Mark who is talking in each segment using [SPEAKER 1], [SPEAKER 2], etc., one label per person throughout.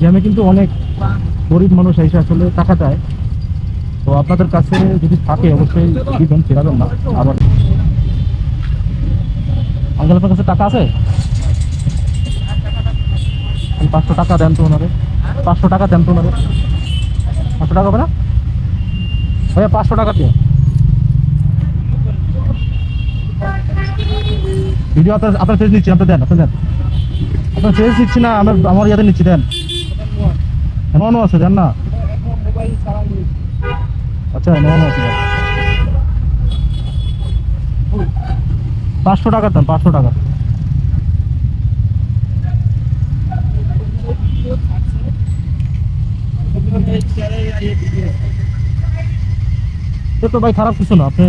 [SPEAKER 1] জ্যামে কিন্তু অনেক গরিব মানুষ এসে আসলে টাকা চায় তো আপনাদের কাছে যদি থাকে অবশ্যই দিবেন ফেরাবেন না। আবার আঙ্কেল, আপনার কাছে টাকা আছে? পাঁচশো টাকা দেন তো ওনারে। পাঁচশো টাকা দেন তো ওনারে। পাঁচশো টাকা হবে না? ভাইয়া, পাঁচশো টাকা দিয়ে। ভিডিও আপনার আপনার ফেস নিচ্ছি, আপনি দেন আপনি দেন। আপনার ফেস নিচ্ছি না, আমার আমার ইয়াতে নিচ্ছি, দেন। এমনও আছে দেন না? আচ্ছা এমনও আছে পাঁচশো টাকা দেন পাঁচশো টাকা। তো ভাই খারাপ কিছু না, আপনি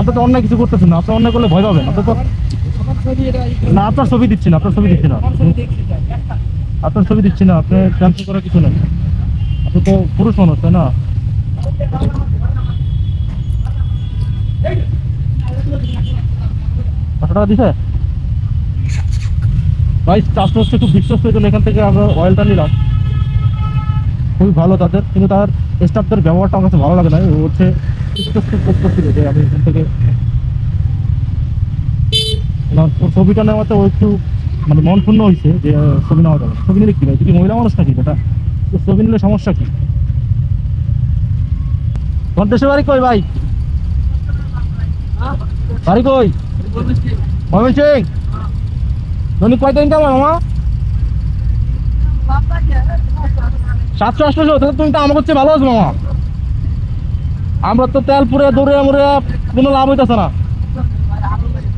[SPEAKER 1] আপনি তো অন্যায় কিছু করতেছেন না আপনি অন্যায় করলে ভয় পাবেন আপনি তো না, আপনার ছবি দিচ্ছি না, আপনার ছবি দিচ্ছি না। আপনার ছবি দিচ্ছি না আপনি ক্যান্সেল করার কিছু নেই। আপনি তো পুরুষ মানুষ, তাই না? পাঁচশো টাকা দিছে? ভাই, চাষটা হচ্ছে খুব বিশ্বস্ত জন্য এখান থেকে আমরা অয়েলটা নিলাম। খুবই ভালো তাদের, কিন্তু তার স্টাফদের ব্যবহারটা আমার কাছে ভালো লাগে না। ও হচ্ছে করতেছিল যে আমি এখান থেকে ছবিটা নেওয়াতে ও একটু মানে মন পূর্ণ হয়েছে যে ছবি নেওয়া ছবি নিলে কি ভাই? কি মহিলা মানুষ নাকি তো ছবি নিলে সমস্যা কি? তোমার বাড়ি কই ভাই? বাড়ি কই? ময়মন সিং দৈনিক কয়টা ইনকাম মামা? সাতশো আটশো তাহলে তুমি তো আমার হচ্ছে ভালো আছো মামা। আমরা তো তেল পুরে দৌড়ে মুড়ে কোনো লাভ হইতেছে না।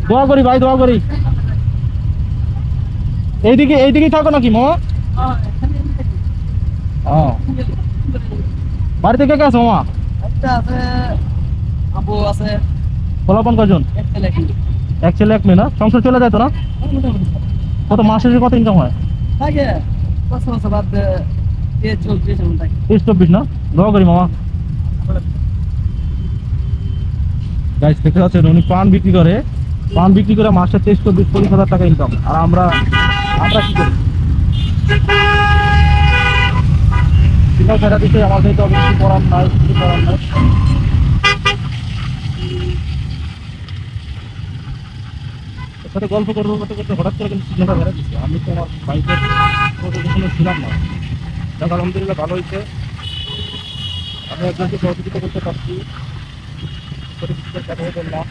[SPEAKER 1] দোয়া করি ভাই দোয়া করি। এইদিকে এইদিকেই থাকো নাকি মামা? ও। বাড়িতে কে কে আছে মামা?
[SPEAKER 2] আবু আছে
[SPEAKER 1] ফলাফল কজন
[SPEAKER 2] এক ছেলে
[SPEAKER 1] এক ছেলে এক মেয়ে না? সংসার চলে যায় তো না কত মাসে কত ইনকাম হয়?
[SPEAKER 2] থাকে।
[SPEAKER 1] তেইশ না? উনি পান বিক্রি করে। পান বিক্রি করে তেইশ হাজার টাকা ইনকাম আর আমরা আমাদের নাই, কিছু করার নাই। গল্প করব করতে করতে হঠাৎ করে কিন্তু আমি তো আমার বাইকের ছিলাম না। যাক আলহামদুলিল্লাহ ভালো হয়েছে। আমি একজনকে সহযোগিতা করতে পারছি। সঠিক কাছে করলাম